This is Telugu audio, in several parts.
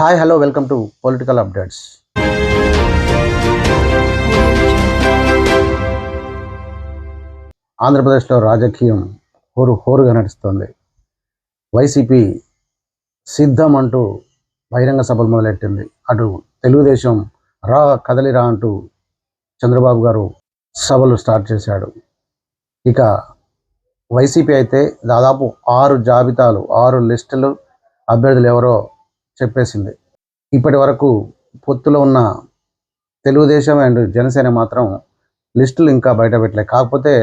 Hi hello welcome to political updates. ఆంధ్రప్రదేశ్లో రాజకీయం హోరు హోరుగా నడుస్తుంది. వైసీపీ సిద్ధం అంటూ బహిరంగ సభలు మొదలెట్టింది. అటు తెలుగుదేశం రా కదలిరా అంటూ చంద్రబాబు గారు సభలు స్టార్ట్ చేశాడు. ఇక వైసీపీ అయితే దాదాపు ఆరు జాబితాలు ఆరు లిస్టులు అభ్యర్థులు ఎవరో చెప్పేసింది. ఇప్పటి వరకు పొత్తులో ఉన్న తెలుగుదేశం అండ్ జనసేన మాత్రం లిస్టులు ఇంకా బయట పెట్టలే కాకపోతే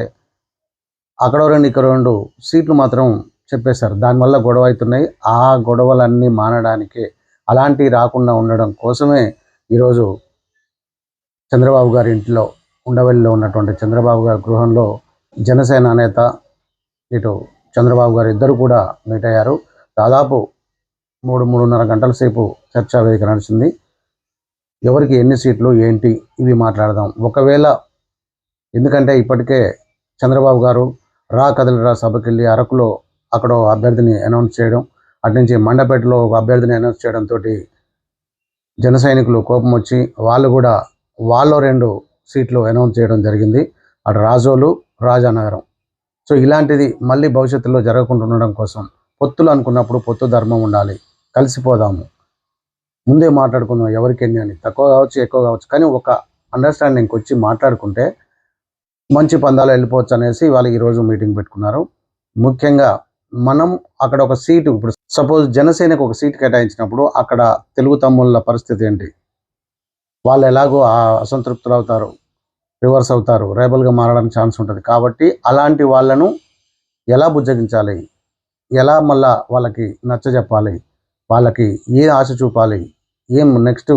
అక్కడ రెండు ఇక్కడ రెండు సీట్లు మాత్రం చెప్పేశారు. దానివల్ల గొడవ అవుతున్నాయి. ఆ గొడవలన్నీ మానడానికి అలాంటివి రాకుండా ఉండడం కోసమే ఈరోజు చంద్రబాబు గారి ఇంట్లో ఉండవల్లిలో ఉన్నటువంటి చంద్రబాబు గారి గృహంలో జనసేన నేత ఇటు చంద్రబాబు గారు ఇద్దరు కూడా మీట్ అయ్యారు దాదాపు మూడు మూడున్నర గంటల సేపు చర్చా వేదిక నడిచింది. ఎవరికి ఎన్ని సీట్లు ఏంటి ఇవి మాట్లాడదాం. ఒకవేళ ఎందుకంటే ఇప్పటికే చంద్రబాబు గారు రా కదలిరా సభకెళ్ళి అరకులో అక్కడ అభ్యర్థిని అనౌన్స్ చేయడం అటు నుంచి మండపేటలో ఒక అభ్యర్థిని అనౌన్స్ చేయడంతో జన సైనికులు కోపం వచ్చి వాళ్ళు కూడా వాళ్ళు రెండు సీట్లు అనౌన్స్ చేయడం జరిగింది. అటు రాజోలు రాజానగరం సో ఇలాంటిది మళ్ళీ భవిష్యత్తులో జరగకుండా ఉండడం కోసం పొత్తులు అనుకున్నప్పుడు పొత్తు ధర్మం ఉండాలి. కలిసిపోదాము. ముందే మాట్లాడుకుందాం ఎవరికి ఎన్ని అని. తక్కువ కావచ్చు ఎక్కువ కావచ్చు. కానీ ఒక అండర్స్టాండింగ్కి వచ్చి మాట్లాడుకుంటే మంచి పందాలు వెళ్ళిపోవచ్చు అనేసి వాళ్ళు ఈరోజు మీటింగ్ పెట్టుకున్నారు. ముఖ్యంగా మనం అక్కడ ఒక సీటు ఇప్పుడు సపోజ్ జనసేనకు ఒక సీట్ కేటాయించినప్పుడు అక్కడ తెలుగు తమ్ముళ్ళ పరిస్థితి ఏంటి? వాళ్ళు ఎలాగో అసంతృప్తులు అవుతారు రివర్స్ అవుతారు రేబల్గా మారడానికి ఛాన్స్ ఉంటుంది. కాబట్టి అలాంటి వాళ్ళను ఎలా బుజ్జగించాలి? ఎలా మళ్ళా వాళ్ళకి నచ్చ చెప్పాలి వాళ్ళకి ఏ ఆశ చూపాలి? ఏం నెక్స్ట్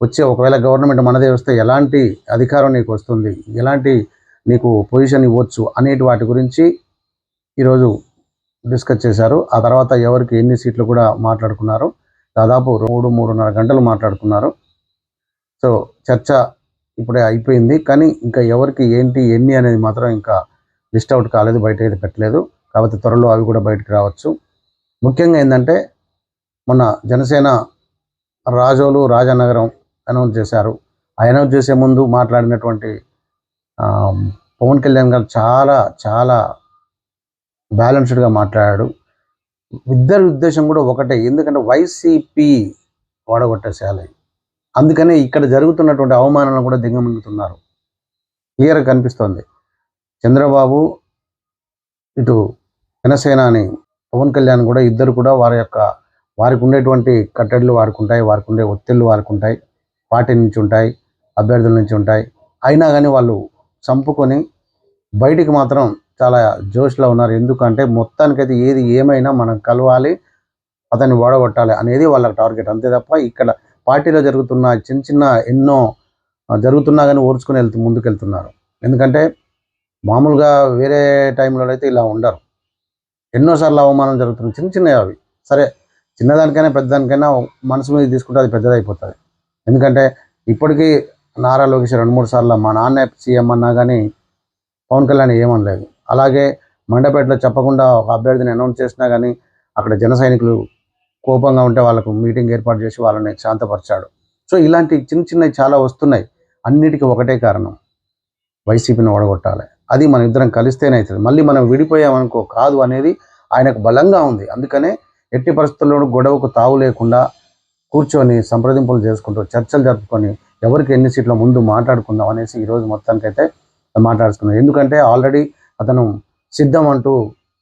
వచ్చే ఒకవేళ గవర్నమెంట్ మనదే వస్తే ఎలాంటి అధికారం నీకు వస్తుంది? ఎలాంటి నీకు పొజిషన్ ఇవ్వచ్చు? అనేటి వాటి గురించి ఈరోజు డిస్కస్ చేశారు. ఆ తర్వాత ఎవరికి ఎన్ని సీట్లు కూడా మాట్లాడుకున్నారు. దాదాపు మూడు మూడున్నర గంటలు మాట్లాడుకున్నారు. సో చర్చ ఇప్పుడే అయిపోయింది. కానీ ఇంకా ఎవరికి ఏంటి ఎన్ని అనేది మాత్రం ఇంకా లిస్ట్ అవుట్ కాలేదు బయట అయితే పెట్టలేదు. కాబట్టి త్వరలో అవి కూడా బయటకు రావచ్చు. ముఖ్యంగా ఏంటంటే మొన్న జనసేన రాజోలు రాజానగరం అనౌన్స్ చేశారు. ఆ అనౌన్స్ చేసే ముందు మాట్లాడినటువంటి ఆ, పవన్ కళ్యాణ్ గారు చాలా చాలా బ్యాలెన్స్డ్గా మాట్లాడాడు. ఇద్దరి ఉద్దేశం కూడా ఒకటే ఎందుకంటే వైసీపీ ఓడగొట్టేసేయాలి అందుకనే ఇక్కడ జరుగుతున్నటువంటి అవమానాలను కూడా దిగమింగుతున్నారు. క్లియర్గా కనిపిస్తోంది. చంద్రబాబు ఇటు జనసేన అని పవన్ కళ్యాణ్ కూడా ఇద్దరు కూడా వారి యొక్క వారికి ఉండేటువంటి కట్టడిలు వారికి ఉంటాయి వారికి ఉండే ఒత్తిళ్ళు వారికి ఉంటాయి పార్టీ నుంచి ఉంటాయి అభ్యర్థుల నుంచి ఉంటాయి అయినా కానీ వాళ్ళు చంపుకొని బయటికి మాత్రం చాలా జోష్లో ఉన్నారు. ఎందుకంటే మొత్తానికైతే ఏది ఏమైనా మనం కలవాలి అతన్ని ఓడగొట్టాలి అనేది వాళ్ళ టార్గెట్. అంతే తప్ప ఇక్కడ పార్టీలో జరుగుతున్న చిన్న చిన్న ఎన్నో జరుగుతున్నా కానీ ఓర్చుకుని వెళ్తూ ముందుకెళ్తున్నారు. ఎందుకంటే మామూలుగా వేరే టైంలో అయితే ఇలా ఉండరు. ఎన్నోసార్లు అవమానం జరుగుతుంది చిన్న చిన్నవి అవి. సరే చిన్నదానికైనా పెద్దదానికైనా మనసు మీద తీసుకుంటే అది పెద్దదైపోతుంది. ఎందుకంటే ఇప్పటికీ నారా లోకేష్ రెండు మూడు సార్లు మా నాన్న సీఎం అన్నా కానీ పవన్ కళ్యాణ్ ఏమనలేదు అలాగే మండపేటలో చెప్పకుండా ఒక అభ్యర్థిని అనౌన్స్ చేసినా కానీ అక్కడ జన సైనికులు కోపంగా ఉంటే వాళ్ళకు మీటింగ్ ఏర్పాటు చేసి వాళ్ళని శాంతపరిచాడు. సో ఇలాంటి చిన్న చిన్నవి చాలా వస్తున్నాయి. అన్నిటికీ ఒకటే కారణం. వైసీపీని ఓడగొట్టాలి. అది మన ఇద్దరం కలిస్తేనే అవుతుంది. మళ్ళీ మనం విడిపోయామనుకో కాదు అనేది ఆయనకు బలంగా ఉంది. అందుకనే ఎట్టి పరిస్థితుల్లోనూ గొడవకు తావు లేకుండా కూర్చొని సంప్రదింపులు చేసుకుంటూ చర్చలు జరుపుకొని ఎవరికి ఎన్ని సీట్ల ముందు మాట్లాడుకుందాం అనేసి ఈరోజు మొత్తానికైతే మాట్లాడుకున్నాం. ఎందుకంటే ఆల్రెడీ అతను సిద్ధం అంటూ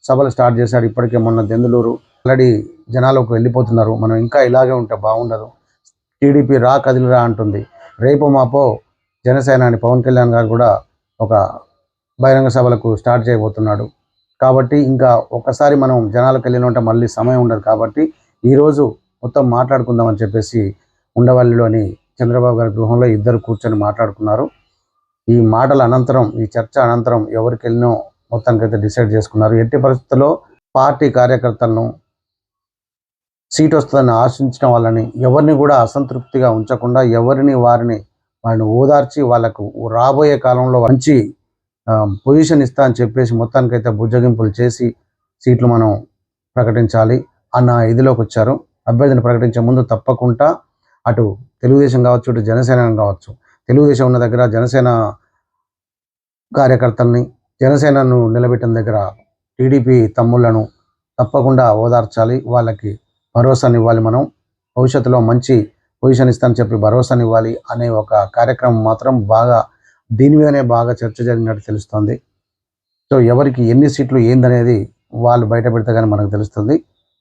సభలు స్టార్ట్ చేశాడు ఇప్పటికే మొన్న దెందులూరు ఆల్రెడీ జనాలకు వెళ్ళిపోతున్నారు. మనం ఇంకా ఇలాగే ఉంటే బాగుండదు. టీడీపీ రా కదిలిరా అంటుంది. రేపు మాపో జనసేనాని పవన్ కళ్యాణ్ గారు కూడా ఒక బహిరంగ సభలకు స్టార్ట్ చేయబోతున్నాడు. కాబట్టి ఇంకా ఒకసారి మనం జనాలకు వెళ్ళిన ఉంటే మళ్ళీ సమయం ఉండదు కాబట్టి ఈరోజు మొత్తం మాట్లాడుకుందామని చెప్పేసి ఉండవల్లిలోని చంద్రబాబు గారి గృహంలో ఇద్దరు కూర్చొని మాట్లాడుకున్నారు. ఈ మాటల అనంతరం ఈ చర్చ అనంతరం ఎవరికి వెళ్ళినో మొత్తానికైతే డిసైడ్ చేసుకున్నారు. ఎట్టి పరిస్థితుల్లో పార్టీ కార్యకర్తలను సీట్ వస్తుందని ఆశించిన వాళ్ళని ఎవరిని కూడా అసంతృప్తిగా ఉంచకుండా ఎవరిని వారిని వాళ్ళని ఓదార్చి వాళ్ళకు రాబోయే కాలంలో మంచి పొజిషన్ ఇస్తా అని చెప్పేసి మొత్తానికైతే బుజ్జగింపులు చేసి సీట్లు మనం ప్రకటించాలి అన్న ఇదిలోకి వచ్చారు. అభ్యర్థిని ప్రకటించే ముందు తప్పకుండా అటు తెలుగుదేశం కావచ్చు ఇటు జనసేన కావచ్చు తెలుగుదేశం ఉన్న దగ్గర జనసేన కార్యకర్తల్ని జనసేనను నిలబెట్టిన దగ్గర టీడీపీ తమ్ముళ్ళను తప్పకుండా ఓదార్చాలి. వాళ్ళకి భరోసాని ఇవ్వాలి మనం. భవిష్యత్తులో మంచి పొజిషన్ ఇస్తానని చెప్పి భరోసాని ఇవ్వాలి అనే ఒక కార్యక్రమం మాత్రం బాగా దీని మీదనే బాగా చర్చ జరిగినట్టు తెలుస్తుంది. సో ఎవరికి ఎన్ని సీట్లు ఏందనేది వాళ్ళు బయట పెడితే కానీ మనకు తెలుస్తుంది.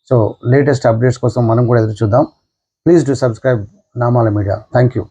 సో లేటెస్ట్ అప్డేట్స్ కోసం మనం కూడా ఎదురు చూద్దాం. Please to subscribe Namala media. Thank you